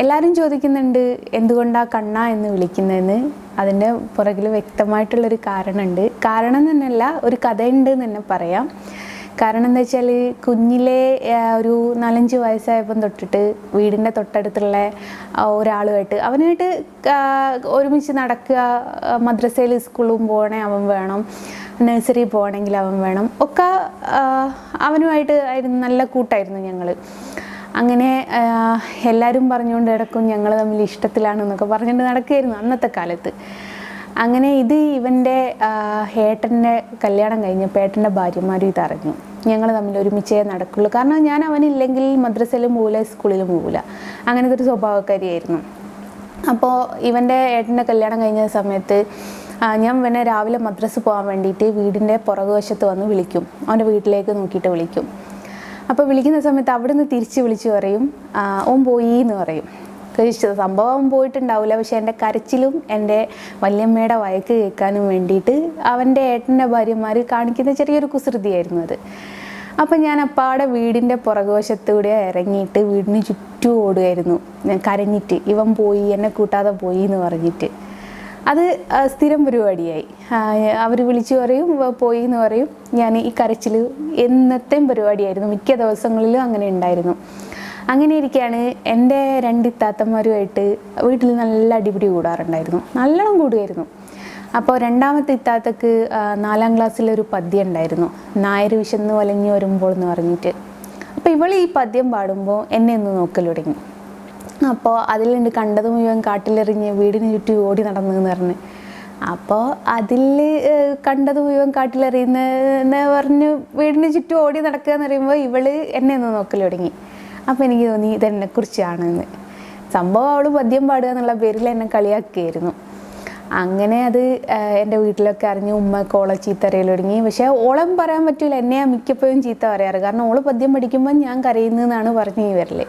എല്ലാവരും ചോദിക്കുന്നുണ്ട് എന്തുകൊണ്ടാണ് കണ്ണ എന്ന് വിളിക്കുന്നതെന്ന്? അതിന്റെ പുറകിൽ വ്യക്തമായിട്ടുള്ളൊരു കാരണമുണ്ട്. കാരണം തന്നെയല്ല ഒരു കഥയുണ്ട് എന്ന് തന്നെ പറയാം. കാരണം എന്താ വെച്ചാൽ കുഞ്ഞിലെ ഒരു നാലഞ്ച് വയസ്സായപ്പം തൊട്ടിട്ട് വീടിന്റെ തൊട്ടടുത്തുള്ള ഒരാളുമായിട്ട് അവനായിട്ട് ഒരുമിച്ച് നടക്കുക മദ്രസയിൽ സ്കൂളും പോകണേ അവൻ വേണം നഴ്സറി പോകണമെങ്കിൽ അവൻ വേണം ഒക്കെ അവനുമായിട്ട് ആയിരുന്നു നല്ല കൂട്ടായിരുന്നു ഞങ്ങൾ അങ്ങനെ എല്ലാവരും പറഞ്ഞുകൊണ്ട് കിടക്കും ഞങ്ങൾ തമ്മിൽ ഇഷ്ടത്തിലാണെന്നൊക്കെ പറഞ്ഞുകൊണ്ട് നടക്കുകയായിരുന്നു അന്നത്തെ കാലത്ത്. അങ്ങനെ ഇത് ഇവന്റെ ഏട്ടന്റെ കല്യാണം കഴിഞ്ഞപ്പോൾ ഏട്ടന്റെ ഭാര്യമാരും ഇതറിഞ്ഞു ഞങ്ങൾ തമ്മിൽ ഒരുമിച്ചേ നടക്കുള്ളൂ. കാരണം ഞാൻ അവനില്ലെങ്കിൽ മദ്രസയിലും പോകില്ല സ്കൂളിലും പോകില്ല അങ്ങനത്തെ ഒരു സ്വഭാവക്കാരിയായിരുന്നു. അപ്പോൾ ഇവന്റെ ഏട്ടന്റെ കല്യാണം കഴിഞ്ഞ സമയത്ത് ഞാൻ ഇവനെ രാവിലെ മദ്രസ് പോകാൻ വേണ്ടിയിട്ട് വീടിന്റെ പുറകുവശത്ത് വന്ന് വിളിക്കും. അവന്റെ വീട്ടിലേക്ക് നോക്കിയിട്ട് വിളിക്കും. അപ്പോൾ വിളിക്കുന്ന സമയത്ത് അവിടുന്ന് തിരിച്ച് വിളിച്ച് പറയും ഓം പോയി എന്ന് പറയും. സംഭവം പോയിട്ടുണ്ടാവില്ല പക്ഷെ എന്റെ കരച്ചിലും എന്റെ വല്യമ്മയുടെ വയക്ക് കേൾക്കാനും വേണ്ടിയിട്ട് അവന്റെ ഏട്ടന്റെ ഭാര്യമാർ കാണിക്കുന്ന ചെറിയൊരു കുസൃതിയായിരുന്നു അത്. അപ്പം ഞാൻ അപ്പാടെ വീടിന്റെ പുറകുവശത്തൂടെ ഇറങ്ങിയിട്ട് വീടിന് ചുറ്റും ഓടുമായിരുന്നു ഞാൻ കരഞ്ഞിട്ട് ഇവൻ പോയി എന്നെ കൂട്ടാതെ പോയി എന്ന് പറഞ്ഞിട്ട്. അത് സ്ഥിരം പരിപാടിയായി. അവർ വിളിച്ചു പറയും പോയി എന്ന് പറയും. ഞാൻ ഈ കരച്ചിൽ എന്നത്തെയും പരിപാടിയായിരുന്നു. മിക്ക ദിവസങ്ങളിലും അങ്ങനെ ഉണ്ടായിരുന്നു. അങ്ങനെ ഇരിക്കുകയാണ് എന്റെ രണ്ട് ഇത്താത്തന്മാരുമായിട്ട് വീട്ടിൽ നല്ല അടിപിടി കൂടാറുണ്ടായിരുന്നു. നല്ലോണം കൂടുമായിരുന്നു. അപ്പോൾ രണ്ടാമത്തെ ഇത്താത്തക്ക് നാലാം ക്ലാസ്സിലൊരു പദ്യം ഉണ്ടായിരുന്നു. നായർ വിശന്ന് വലഞ്ഞു വരുമ്പോൾ എന്ന് പറഞ്ഞിട്ട്. അപ്പോൾ ഇവൾ ഈ പദ്യം പാടുമ്പോൾ എന്നെ ഒന്ന് നോക്കൽ തുടങ്ങി. അപ്പോൾ അതിലുണ്ട് കണ്ടത് മുഴുവൻ കാട്ടിലെറിഞ്ഞ് വീടിന് ചുറ്റും ഓടി നടന്നു എന്ന് പറഞ്ഞ് അപ്പോൾ അതിൽ കണ്ടത് മുഴുവൻ കാട്ടിലെറിയുന്നതെന്ന് പറഞ്ഞ് വീടിന് ചുറ്റും ഓടി നടക്കുക എന്ന് പറയുമ്പോൾ ഇവൾ എന്നെ ഒന്ന് നോക്കൽ തുടങ്ങി. അപ്പോൾ എനിക്ക് തോന്നി ഇതെന്നെക്കുറിച്ചാണെന്ന്. സംഭവം അവൾ പദ്യം പാടുക എന്നുള്ള പേരിൽ എന്നെ കളിയാക്കിയായിരുന്നു അങ്ങനെ അത് എന്റെ വീട്ടിലൊക്കെ അറിഞ്ഞ് ഉമ്മ ഓളെ ചീത്ത അറിയൽ തുടങ്ങി. പക്ഷേ ഓളം പറയാൻ പറ്റില്ല എന്നെയാ മിക്കപ്പോഴും ചീത്ത പറയാറ്. കാരണം ഓൾ പദ്യം പഠിക്കുമ്പോൾ ഞാൻ കരയുന്നതെന്നാണ് പറഞ്ഞു ഈ വരൽ.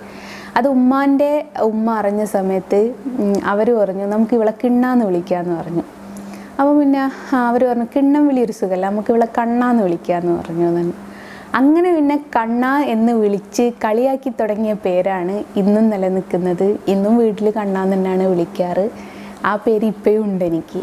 അത് ഉമ്മാന്റെ ഉമ്മ അറിഞ്ഞ സമയത്ത് അവർ പറഞ്ഞു നമുക്ക് ഇവളെ കിണ്ണാന്ന് വിളിക്കാമെന്ന് പറഞ്ഞു. അപ്പോൾ പിന്നെ അവർ പറഞ്ഞു കിണ്ണം വിളി ഒരു സുഖമല്ല നമുക്ക് ഇവളെ കണ്ണാന്ന് വിളിക്കാമെന്ന് പറഞ്ഞു തന്നെ അങ്ങനെ പിന്നെ കണ്ണ എന്ന് വിളിച്ച് കളിയാക്കി തുടങ്ങിയ പേരാണ് ഇന്നും നിലനിൽക്കുന്നത്. ഇന്നും വീട്ടിൽ കണ്ണാന്ന് തന്നെയാണ് വിളിക്കാറ്. ആ പേര് ഇപ്പോഴും ഉണ്ട് എനിക്ക്.